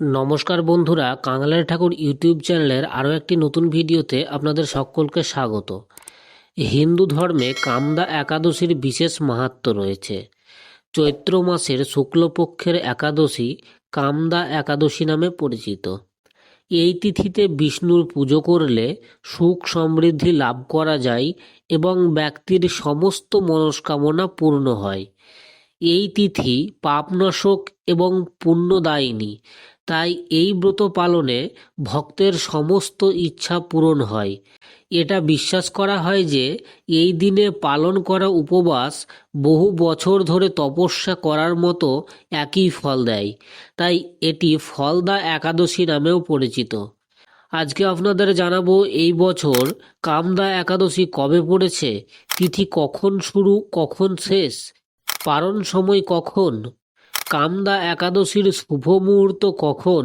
নমস্কার বন্ধুরা, কাঙালের ঠাকুর ইউটিউব চ্যানেলের আরও একটি নতুন ভিডিওতে আপনাদের সকলকে স্বাগত। হিন্দু ধর্মে কামদা একাদশীর বিশেষ মাহাত্ম্য রয়েছে। চৈত্র মাসের শুক্লপক্ষের একাদশী কামদা একাদশী নামে পরিচিত। এই তিথিতে বিষ্ণুর পুজো করলে সুখ সমৃদ্ধি লাভ করা যায় এবং ব্যক্তির সমস্ত মনস্কামনা পূর্ণ হয়। এই তিথি পাপনাশক এবং পুণ্যদায়িনী তাই এই ব্রত পালনে ভক্তের সমস্ত ইচ্ছা পূরণ হয়। এটা বিশ্বাস করা হয় যে, এই দিনে পালন করা উপবাস বহু বছর ধরে তপস্যা করার মতো একই ফল দেয়। তাই এটি ফলদা একাদশী নামেও পরিচিত। আজকে আপনাদের জানাব এই বছর কামদা একাদশী কবে পড়েছে, তিথি কখন শুরু, কখন শেষ পারণ সময় কখন কামদা একাদশীর শুভ মুহূর্ত কখন?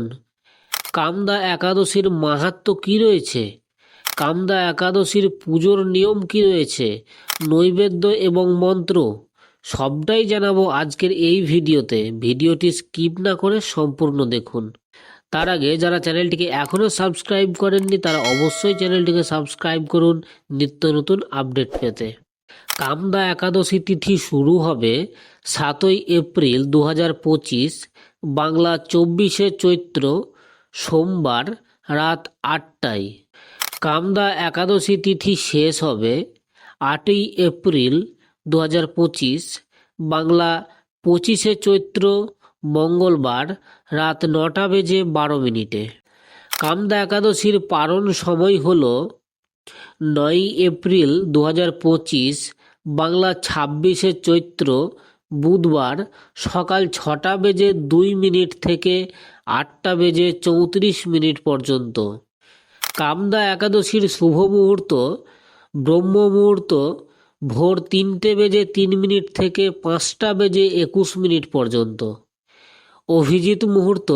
কামদা একাদশীর মাহাত্ম্য কি রয়েছে? কামদা একাদশীর পুজোর নিয়ম কি রয়েছে? নৈবেদ্য এবং মন্ত্র সবটাই জানাব আজকের এই ভিডিওতে। ভিডিওটি স্কিপ না করে সম্পূর্ণ দেখুন। তার আগে যারা চ্যানেলটিকে এখনও সাবস্ক্রাইব করেননি, তারা অবশ্যই চ্যানেলটিকে সাবস্ক্রাইব করুন। নিত্য নতুন আপডেট পেতে। কামদা একাদশী তিথি শুরু হবে সাতই এপ্রিল দু হাজার পঁচিশ, বাংলা চব্বিশে চৈত্র, সোমবার রাত আটটায়। কামদা একাদশী তিথি শেষ হবে আটই এপ্রিল দু হাজার পঁচিশ, বাংলা পঁচিশে চৈত্র, মঙ্গলবার রাত নটা বেজে বারো মিনিটে। কামদা একাদশীর পারণ সময় হল নয় এপ্রিল দু হাজার পঁচিশ বাংলা ছাব্বিশে চৈত্র বুধবার সকাল ছটা বেজে দুই মিনিট থেকে আটটা বেজে চৌত্রিশ মিনিট পর্যন্ত। কামদা একাদশীর শুভ মুহূর্ত, ব্রহ্ম মুহূর্ত, ভোর তিনটে বেজে তিন মিনিট থেকে পাঁচটা বেজে একুশ মিনিট পর্যন্ত। অভিজিৎ মুহূর্ত,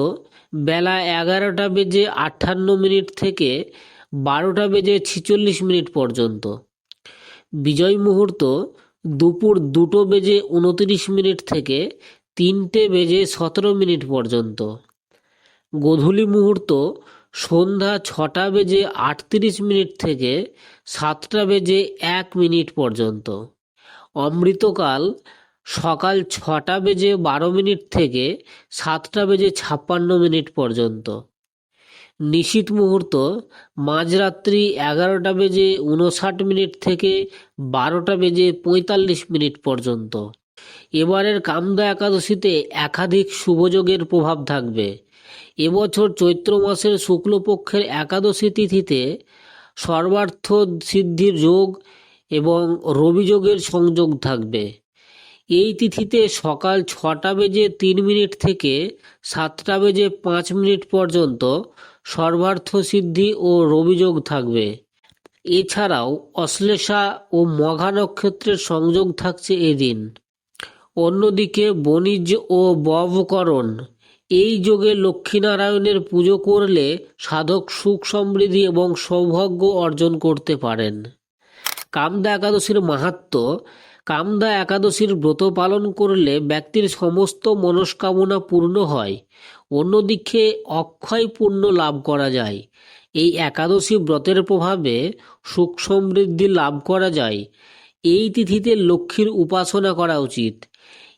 বেলা এগারোটা বেজে আটান্ন মিনিট থেকে বারোটা বেজে ছিচল্লিশ মিনিট পর্যন্ত। বিজয় মুহূর্ত দুপুর দুটো বেজে উনত্রিশ মিনিট থেকে তিনটে বেজে সতেরো মিনিট পর্যন্ত। গোধূলি মুহূর্ত সন্ধ্যা ছটা বেজে আটত্রিশ মিনিট থেকে সাতটা বেজে এক মিনিট পর্যন্ত। অমৃতকাল সকাল ছটা বেজে বারো মিনিট থেকে সাতটা বেজে ছাপ্পান্ন মিনিট পর্যন্ত। নিশীত মুহূর্ত, মাঝরাত্রি এগারোটা বেজে উনষাট মিনিট থেকে বারোটা বেজে পঁয়তাল্লিশ মিনিট পর্যন্ত। এবারের কামদা একাদশীতে একাধিক শুভযোগের প্রভাব থাকবে। এবছর চৈত্র মাসের শুক্লপক্ষের একাদশী তিথিতে সর্বার্থ সিদ্ধির যোগ এবং রবিযোগের সংযোগ থাকবে। এই তিথিতে সকাল ছটা বেজে তিন মিনিট থেকে সাতটা বেজে পাঁচ মিনিট পর্যন্ত সর্বার্থ সিদ্ধি ও রবিযোগ থাকবে। এছাড়াও অশ্লেষা ও মঘা নক্ষত্রের সংযোগ থাকছে এদিন। অন্যদিকে বণিজ্য ও ববকরণ, এই যোগে লক্ষ্মীনারায়ণের পুজো করলে সাধক সুখ সমৃদ্ধি এবং সৌভাগ্য অর্জন করতে পারেন। কামদা একাদশীর মাহাত্ম্য কামদা একাদশীর ব্রত পালন করলে ব্যক্তির সমস্ত মনস্কামনা পূর্ণ হয়। অন্যদিকে অক্ষয় পুণ্য লাভ করা যায়। এই একাদশী ব্রতের প্রভাবে সুখ সমৃদ্ধি লাভ করা যায়। এই তিথিতে লক্ষ্মীর উপাসনা করা উচিত।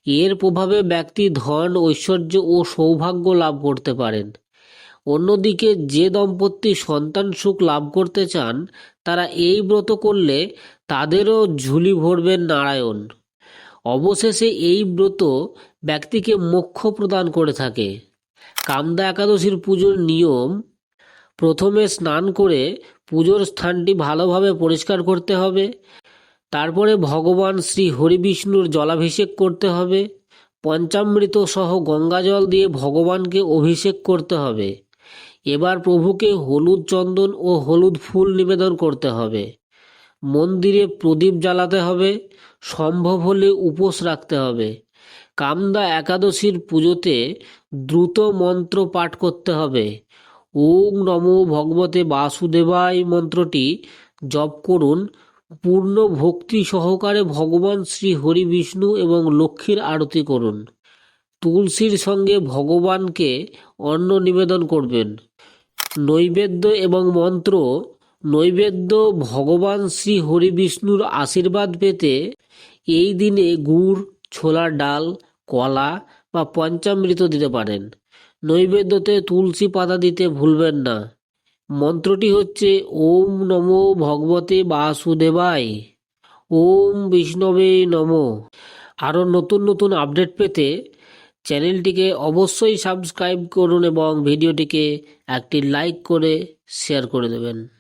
এর প্রভাবে ব্যক্তি ধন, ঐশ্বর্য ও সৌভাগ্য লাভ করতে পারেন। অন্যদিকে যে দম্পতি সন্তান সুখ লাভ করতে চান, তারা এই ব্রত করলে তাদেরও ঝুলি ভরবেন নারায়ণ। অবশেষে এই ব্রত ব্যক্তিকে মোক্ষ প্রদান করে থাকে। কামদা একাদশীর পুজোর নিয়ম, প্রথমে স্নান করে পুজোর স্থানটি ভালোভাবে পরিষ্কার করতে হবে, তারপরে ভগবান শ্রী হরিবিষ্ণুর জলাভিষেক করতে হবে, পঞ্চামৃত সহ গঙ্গাজল দিয়ে ভগবানকে অভিষেক করতে হবে। এবার প্রভুকে হলুদ চন্দন ও হলুদ ফুল নিবেদন করতে হবে। মন্দিরে প্রদীপ জ্বালাতে হবে, সম্ভব হলে উপোস রাখতে হবে। কামদা একাদশীর পুজোতে দ্রুত মন্ত্র পাঠ করতে হবে। ওং নমো ভগবতে বাসুদেবায় মন্ত্রটি জপ করুন। পূর্ণ ভক্তি সহকারে ভগবান শ্রী হরি বিষ্ণু এবং লক্ষ্মীর আরতি করুন। তুলসীর সঙ্গে ভগবানকে অন্ন নিবেদন করবেন। নৈবেদ্য এবং মন্ত্র নৈবেদ্য ভগবান শ্রী হরি বিষ্ণুর আশীর্বাদ পেতে এই দিনে গুড় ছোলার ডাল, কলা বা পঞ্চামৃত দিতে পারেন। নৈবেদ্যতে তুলসী পাতা দিতে ভুলবেন না। মন্ত্রটি হচ্ছে ওম নমো ভগবতে বাসুদেবায়। ওম বিষ্ণবে নমো। আরও নতুন নতুন আপডেট পেতে চ্যানেলটিকে অবশ্যই সাবস্ক্রাইব করুন এবং ভিডিওটিকে একটি লাইক করে শেয়ার করে দেবেন।